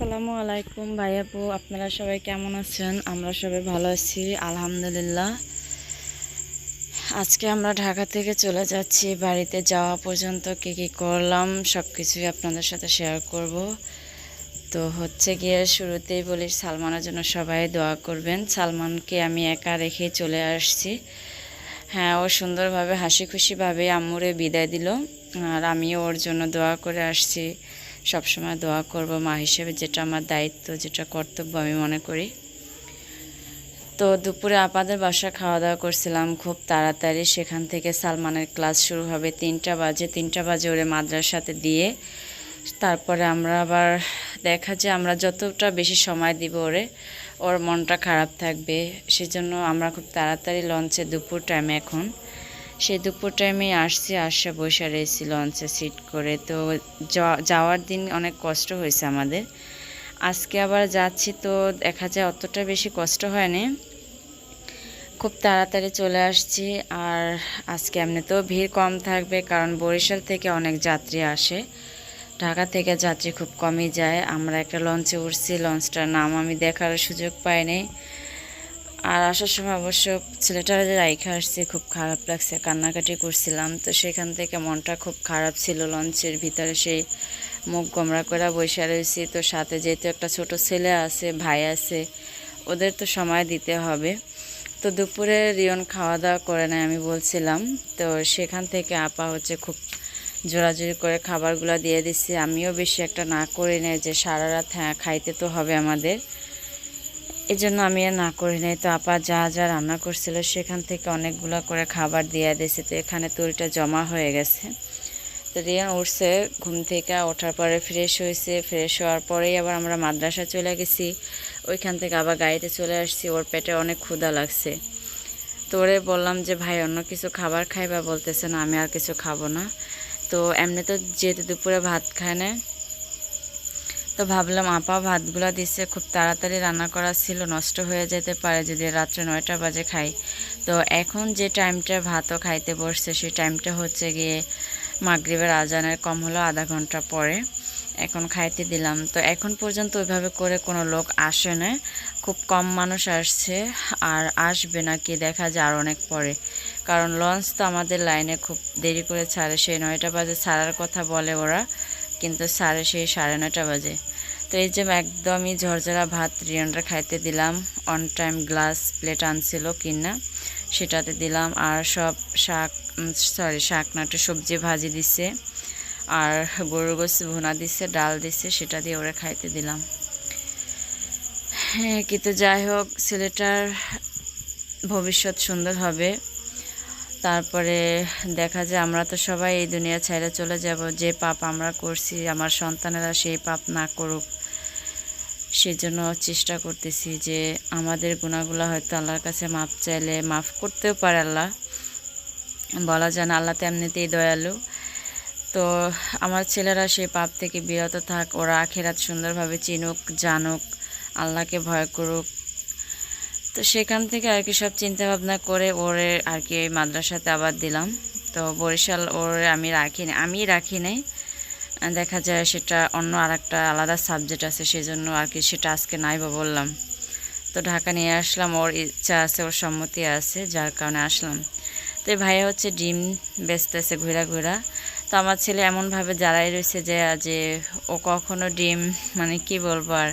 আসসালামু আলাইকুম ভাই আপু, আপনারা সবাই কেমন আছেন? আমরা সবাই ভালো আছি, আলহামদুলিল্লাহ। আজকে আমরা ঢাকা থেকে চলে যাচ্ছি, বাড়িতে যাওয়া পর্যন্ত কী কী করলাম সব কিছুই আপনাদের সাথে শেয়ার করব। তো হচ্ছে গিয়ে শুরুতেই বলি, সালমানের জন্য সবাই দোয়া করবেন। সালমানকে আমি একা রেখে চলে আসছি। হ্যাঁ ও সুন্দরভাবে হাসি খুশিভাবে আম্মুরে বিদায় দিল, আর আমিও ওর জন্য দোয়া করে আসছি। সবসময় দোয়া করব মা হিসেবে, যেটা আমার দায়িত্ব, যেটা কর্তব্য আমি মনে করি। তো দুপুরে আপাদের বাসা খাওয়া দাওয়া করছিলাম খুব তাড়াতাড়ি। সেখান থেকে সালমানের ক্লাস শুরু হবে তিনটা বাজে। তিনটা বাজে ওরে মাদ্রাসাতে দিয়ে তারপরে আমরা আবার দেখা যায় আমরা যতটা বেশি সময় দিব ওরে, ওর মনটা খারাপ থাকবে। সেজন্য আমরা খুব তাড়াতাড়ি লঞ্চে দুপুর টাইমে এখন সেই দুপুর টাইমে আসছি, আসে বসে রয়েছি লঞ্চে সিট করে। তো যাওয়া- যাওয়ার দিন অনেক কষ্ট হয়েছে আমাদের। আজকে আবার যাচ্ছি তো দেখা যায় অতটা বেশি কষ্ট হয়নি। খুব তাড়াতাড়ি চলে আসছি আর আজকে এমনিতেও ভিড় কম থাকবে কারণ বরিশাল থেকে অনেক যাত্রী আসে। ঢাকা থেকে যাত্রী খুব কমই যায়। আমরা একটা লঞ্চে উঠছি, লঞ্চটার নাম আমি দেখার সুযোগ পাইনি। আর আসার সময় অবশ্য ছেলেটার রাইখা আসছে, খুব খারাপ লাগছে। কান্নাকাটি করছিলাম। তো সেখান থেকে মনটা খুব খারাপ ছিল লঞ্চের ভিতরে। সেই মুখ গোমরা করে বসে রয়েছি। তো সাথে যেহেতু একটা ছোট ছেলে আছে, ভাই আছে, ওদের তো সময় দিতে হবে। তো দুপুরে রিয়ন খাওয়া দাওয়া করে নেয় আমি বলছিলাম। তো সেখান থেকে আপা হচ্ছে খুব জোরাজুরি করে খাবারগুলো দিয়ে দিচ্ছি। আমিও বেশি একটা না করে নেই যে সারা রাত হ্যাঁ খাইতে তো হবে আমাদের। এই জন্য আমি আর না করি নাই। তো আপা যা যা রান্না করছিল সেখান থেকে অনেকগুলো করে খাবার দিয়ে দিয়েছে তো এখানে তরিটা জমা হয়ে গেছে। তো রিয়ান উঠছে, ঘুম থেকে ওঠার পরে ফ্রেশ হয়েছে ফ্রেশ হওয়ার পরেই আবার আমরা মাদ্রাসা চলে গেছি। ওইখান থেকে আবার গাড়িতে চলে আসছি। ওর পেটে অনেক ক্ষুধা লাগছে। তো ওরে বললাম যে, ভাই, অন্য কিছু খাবার খাইবা? বলতেছে, না, আমি আর কিছু খাব না। তো এমনি তো যেহেতু দুপুরে ভাত খায় না তো ভাবলাম আপা ভাতগুলো দিচ্ছে, খুব তাড়াতাড়ি রান্না করা ছিল, নষ্ট হয়ে যেতে পারে যদি রাত্রে নয়টা বাজে খাই। তো এখন যে টাইমটা ভাতও খাইতে বসছে, সেই টাইমটা হচ্ছে গিয়ে মাগরিবের আজানের কম হলো আধা ঘণ্টা পরে এখন খাইতে দিলাম। তো এখন পর্যন্ত ওইভাবে করে কোনো লোক আসে না। খুব কম মানুষ আসছে, আর আসবে না কি দেখা যায় আর অনেক পরে। কারণ লঞ্চ তো আমাদের লাইনে খুব দেরি করে ছাড়ে, সেই নয়টা বাজে ছাড়ার কথা বলে ওরা, কিন্তু সাড়ে সেই সাড়ে নয়টা বাজে। তো এই যে একদমই ঝরঝরা ভাত রিয়নরা খাইতে দিলাম অন টাইম গ্লাস প্লেট আনছিল কিনা সেটাতে দিলাম, আর সব শাক সরি শাক না, একটু সবজি ভাজি দিছে, আর গরুর গোস ভুনা দিছে, ডাল দিছে, সেটা দিয়ে ওরা খাইতে দিলাম। হ্যাঁ কিন্তু যাই হোক, ছেলেটার ভবিষ্যৎ সুন্দর হবে। তারপরে দেখা যায় আমরা তো সবাই এই দুনিয়া ছেড়ে চলে যাব, যে পাপ আমরা করছি, আমার সন্তানেরা সেই পাপ না করুক। সেজন্য চেষ্টা করতেছি যে আমাদের গুণাগুলো হয়তো আল্লাহর কাছে মাপ চাইলে মাফ করতেও পারে আল্লাহ। বলা যায় না, আল্লাহ তো এমনিতেই দয়ালু। তো আমার ছেলেরা সেই পাপ থেকে বিরত থাক, ওরা আখেরাত সুন্দরভাবে চিনুক, জানুক, আল্লাহকে ভয় করুক। তো সেখান থেকে আর কি সব চিন্তা ভাবনা করে ওরে আর কি মাদ্রাসাতে আবার দিলাম। তো বরিশাল ওরে আমি রাখি না, আমি রাখি নাই। দেখা যায় সেটা অন্য আর একটা আলাদা সাবজেক্ট আছে সেই জন্য আর কি সেটা আজকে নাই বা বললাম। তো ঢাকা নিয়ে আসলাম, ওর ইচ্ছা আছে, ওর সম্মতি আছে, যার কারণে আসলাম। তো ভাইয়া হচ্ছে ডিম বেচতেছে ঘোরা ঘোরা। তো আমার ছেলে এমনভাবে জ্বালাই রয়েছে যে যে ও কখনো ডিম মানে কি বলব আর।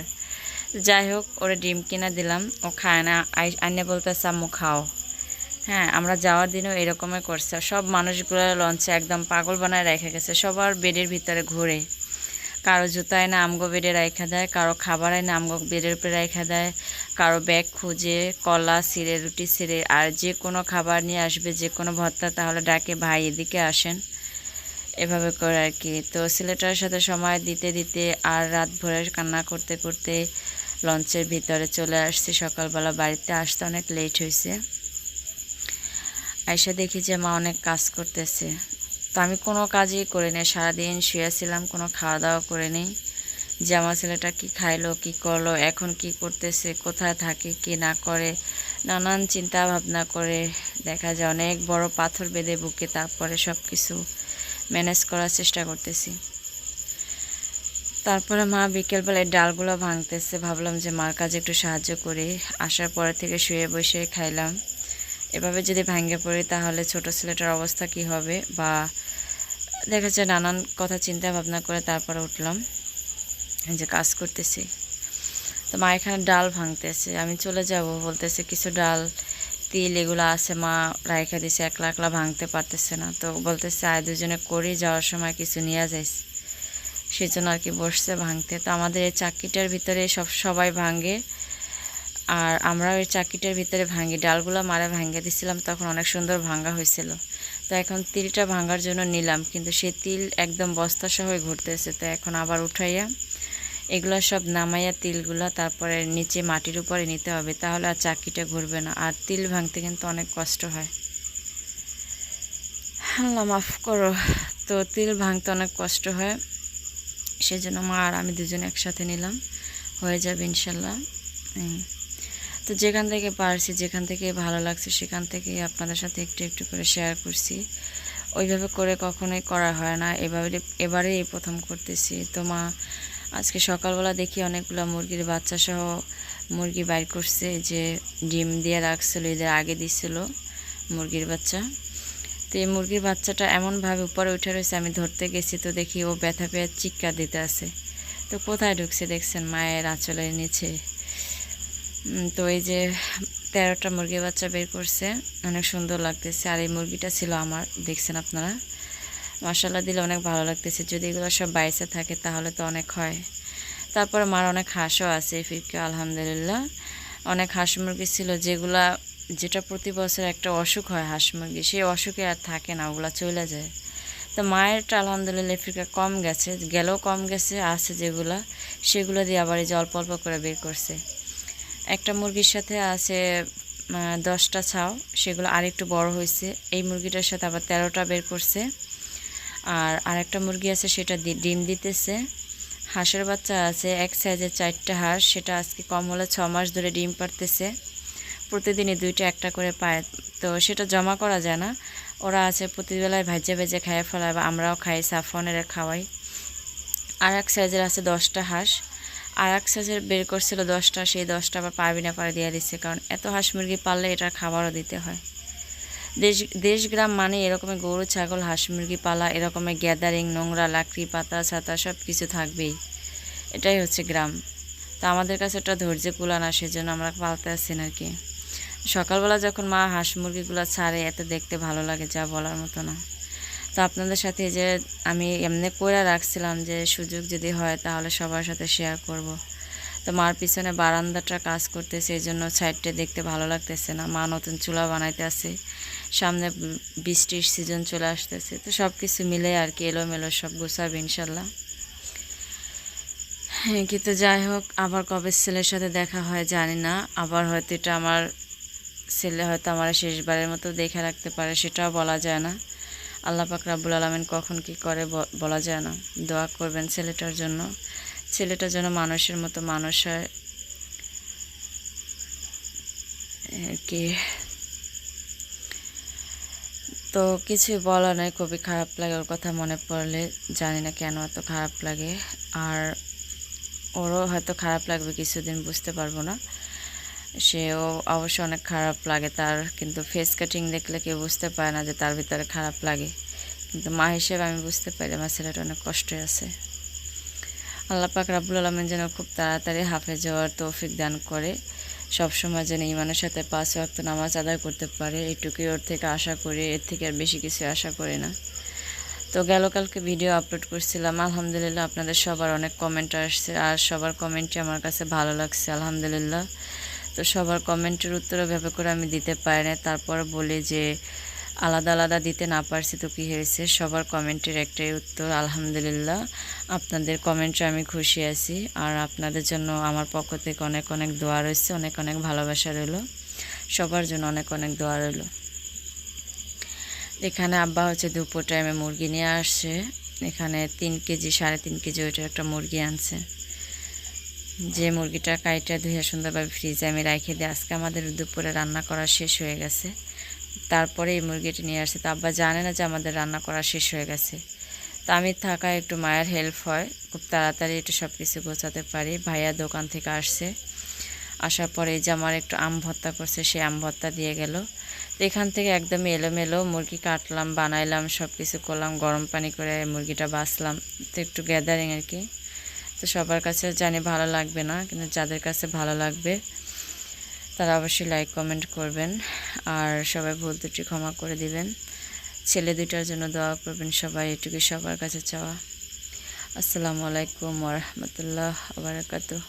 যাই হোক, ওরে ডিম কিনা দিলাম, ও খায় না, আই- আইনে বলতেছে, আম্মু, খাও। হ্যাঁ আমরা যাওয়ার দিনও এরকমই করছে। সব মানুষগুলো লঞ্চে একদম পাগল বানায় রেখে গেছে। সবার বেডের ভিতরে ঘুরে। কারও জুতায় না আমগো বেডে রেখা দেয়, কারও খাবারে না আমগো বেডের উপরে রেখা দেয়, কারও ব্যাগ খুঁজে, কলা সিরে রুটি সিরে আর যে কোনো খাবার নিয়ে আসবে, যে কোনো ভর্তা, তাহলে ডাকে, ভাই, এদিকে আসেন। এভাবে করে আর কি। তো সিলেটার সাথে সময় দিতে দিতে আর রাত ভরে কান্না করতে করতে লঞ্চের ভিতরে চলে আসছি। সকালবেলা বাড়িতে আসতে অনেক লেট হয়েছে আইসা দেখি যে মা অনেক কাজ করতেছে। তো আমি কোনো কাজই করি না সারাদিন শুয়েছিলাম, কোনো খাওয়া দাওয়া করে নেই। যে আমার ছেলেটা কি খাইলো, কি করল, এখন কি করতেছে, কোথায় থাকে, কি না করে, নানান চিন্তা ভাবনা করে দেখা যায় অনেক বড় পাথর বেঁধে বুকে তারপরে সব কিছু ম্যানেজ করার চেষ্টা করতেছি। তারপরে মা বিকেলবেলায় ডালগুলো ভাঙতেছে। ভাবলাম যে মার কাজে একটু সাহায্য করি। আসার পরে থেকে শুয়ে বসে খাইলাম। এভাবে যদি ভাঙ্গে পড়ি, তাহলে ছোট ছেলেটার অবস্থা কি হবে? বা দেখা নানান কথা চিন্তা ভাবনা করে তারপরে উঠলাম। যে কাজ করতেছি। তো মা এখানে ডাল ভাঙতেছে। আমি চলে যাব। বলতেছে, কিছু ডাল, তিল এগুলো আছে মা, রাইখা দিছে। একলা একলা ভাঙতে পারতেছে না। তো বলতেছে, আয় দুজনে করি, যাওয়ার সময় কিছু নিয়ে যাইস। সেই জন্য আর কি বসছে ভাঙতে। তো আমাদের এই চাকিটার ভিতরে সব, সবাই ভাঙে। আর আমরা ওই চাকিটার ভিতরে ভাঙি, ডালগুলো মারা ভাঙে দিছিলাম, তখন অনেক সুন্দর ভাঙ্গা হয়েছিল। তো এখন তিলটা ভাঙার জন্য নিলাম, কিন্তু সে তিল একদম বস্তা সহ ঘুরতেছে, তো এখন আবার উঠাইয়া এগুলো সব নামাইয়া তিলগুলো তারপরে নিচে মাটির উপরে নিতে হবে, তাহলে আর চাকিটা ঘুরবে না। আর তিল ভাঙতে কিন্তু অনেক কষ্ট হয়। আল্লাহ মাফ করো, তো তিল ভাঙতে অনেক কষ্ট হয়, সেজন্য মা আর আমি দুজন একসাথে নিলাম, হয়ে যাবে ইনশাল্লাহ। তো যেখান থেকে পারছি, যেখান থেকে ভালো লাগছে, সেখান থেকে আপনাদের সাথে একটু একটু করে শেয়ার করছি। ওইভাবে করে কখনোই করা হয় না। এভাবে এবারে এই প্রথম করতেছি। তো মা, আজকে সকালবেলা দেখি অনেকগুলো মুরগির বাচ্চা সহ মুরগি বাইর করছে যে ডিম দিয়ে রাখছিল, এদের আগে দিছিল মুরগির বাচ্চা। তো এই মুরগির বাচ্চাটা এমনভাবে উপরে উঠে রয়েছে, আমি ধরতে গেছি, তো দেখি ও ব্যথা পেয়ে চিৎকার দিতে আছে। তো কোথায় ঢুকছে দেখছেন মায়ের আঁচলের নিচে? তো এই যে তেরোটা মুরগি বাচ্চা বের করছে, অনেক সুন্দর লাগতেছে। আর এই মুরগিটা ছিল আমার, দেখছেন আপনারা? মশলা দিলে অনেক ভালো লাগতেছে। যদি এগুলো সব বাইসে থাকে, তাহলে তো অনেক হয়। তারপরে মার অনেক হাঁসও আছে ফিরকে, আলহামদুলিল্লাহ। অনেক হাঁস মুরগি ছিল, যেগুলা, যেটা প্রতি বছর একটা অসুখ হয় হাঁস মুরগি, সেই অসুখে আর থাকে না, ওগুলা চলে যায়। তো মায়েরটা আলহামদুলিল্লাহ ফিরকা কম গেছে, গেলেও কম গেছে, আছে যেগুলা, সেগুলো দিয়ে আবার এই যে অল্প অল্প করে বের করছে। একটা মুরগির সাথে আছে দশটা ছাও, সেগুলো আরেকটু বড় হয়েছে। এই মুরগিটার সাথে আবার তেরোটা বের করছে। আর আরেকটা মুরগি আছে, সেটা ডিম দিতেছে। হাঁসের বাচ্চা আছে, এক সাইজের চারটা হাঁস, সেটা আজকে কম হলে ছ মাস ধরে ডিম পারতেছে প্রতিদিনই দুইটা একটা করে পায়। তো সেটা জমা করা যায় না। ওরা আছে প্রতিবেলায় ভাজে ভেজে খাইয়ে ফেলায় বা আমরাও খাই সাফনের খাওয়াই। আর এক সাইজের আছে দশটা হাঁস। আর এক সাইজের বের করছিল দশটা, সেই দশটা আবার পারবি না পারে দিয়ে দিচ্ছে, কারণ এত হাঁস মুরগি পাললে এটার খাবারও দিতে হয়। দেশ দেশ গ্রাম মানে এরকমের গরু, ছাগল, হাঁস মুরগি পালা এরকমের গ্যাদারিং, নোংরা, লাকড়ি, পাতা, ছাতা, সব কিছু থাকবেই। এটাই হচ্ছে গ্রাম। তো আমাদের কাছে একটা ধৈর্য কুলা না সেজন্য আমরা পালতে আসছি না আর কি। সকালবেলা যখন মা হাঁস মুরগিগুলো ছাড়ে, এত দেখতে ভালো লাগে, যা বলার মতো না। তো আপনাদের সাথে যে আমি এমনি করে রাখছিলাম যে সুযোগ যদি হয় তাহলে সবার সাথে শেয়ার করব। তো মার পিছনে বারান্দাটা কাজ করতেছে, এই জন্য সাইডটা দেখতে ভালো লাগতেছে না। মা নতুন চুলা বানাইতে আছে, সামনে বৃষ্টির সিজন চলে আসতেছে। তো সব কিছু মিলে আর কি এলোমেলো সব গোছাবে ইনশাল্লাহ। হ্যাঁ কিন্তু যাই হোক, আবার কবে ছেলের সাথে দেখা হয় জানি না। আবার হয়তো এটা আমার ছেলে হয়তো আমার শেষবারের মতো দেখে রাখতে পারে, সেটাও বলা যায় না। আল্লাহ পাক রাব্বুল আলমিন কখন কি করে বলা যায় না। দোয়া করবেন ছেলেটার জন্য। ছেলেটা যেন মানুষের মতো মানুষ হয়। কি তো কিছু বলা নাই, খুবই খারাপ লাগে ওর কথা মনে পড়লে। জানি না কেন এত খারাপ লাগে। আর ওরও হয়তো খারাপ লাগবে, কিছুদিন বুঝতে পারব না। সেও অবশ্য অনেক খারাপ লাগে তার, কিন্তু ফেস কাটিং দেখলে কেউ বুঝতে পারে না যে তার ভিতরে খারাপ লাগে। কিন্তু মা হিসেবে আমি বুঝতে পারি আমার ছেলেটা অনেক কষ্টে আছে। আল্লাহ পাক রাব্বুল আলমিন যেন খুব তাড়াতাড়ি হাফে যাওয়ার তৌফিক দান করে সব সময় যেন ইমানের সাথে পাঁচ ওয়াক্ত নামাজ আদায় করতে পারে, এটুকুই ওর থেকে আশা করি, এর থেকে আর বেশি কিছু আশা করি না। তো গেল কালকে ভিডিও আপলোড করছিলাম, আলহামদুলিল্লাহ আপনাদের সবার অনেক কমেন্ট আসছে, আর সবার কমেন্টই আমার কাছে ভালো লাগছে, আলহামদুলিল্লাহ। তো সবার কমেন্টের উত্তর ভেবে করে আমি দিতে পারি না তারপর বলি যে আলাদা আলাদা দিতে না পারছি তো কী হয়েছে? সবার কমেন্টের একটাই উত্তর, আলহামদুলিল্লাহ। আপনাদের কমেন্টে আমি খুশি আছি। আর আপনাদের জন্য আমার পক্ষ থেকে অনেক অনেক দোয়া রয়েছে অনেক অনেক ভালোবাসা রইল। সবার জন্য অনেক অনেক দোয়া রইল। এখানে আব্বা হচ্ছে দুপুর টাইমে মুরগি নিয়ে আসছে। এখানে তিন কেজি, সাড়ে তিন কেজি ওইটার একটা মুরগি আনছে। যে মুরগিটা কাইটা ধুয়ে সুন্দরভাবে ফ্রিজে আমি রেখে দিই। আজকে আমাদের দুপুরে রান্না করা শেষ হয়ে গেছে। তারপরে এই মুরগিটি নিয়ে আসছে। তো আব্বা জানে না যে আমাদের রান্না করা শেষ হয়ে গেছে। তো আমি থাকা একটু মায়ের হেল্প হয়। খুব তাড়াতাড়ি একটু সব কিছু গোছাতে পারি। ভাইয়া দোকান থেকে আসছে। আসার পরে যে আমার একটু আম ভর্তা করছে সেই আম ভর্তা দিয়ে গেল। তো এখান থেকে একদম এলোমেলো মুরগি কাটলাম, বানাইলাম সব কিছু করলাম, গরম পানি করে মুরগিটা বাছলাম তো একটু গ্যাদারিং আর কি। তো সবার কাছে জানি ভালো লাগবে না, কিন্তু যাদের কাছে ভালো লাগবে তারা অবশ্যই লাইক কমেন্ট করবেন। আর সবাই ভুল ত্রুটি ক্ষমা করে দিবেন। ছেলে দুটার জন্য দোয়া করবেন সবাই এটুকু সবার কাছে চাওয়া। আসসালামু আলাইকুম রহমতুল্লাহ বারাকাতুহ।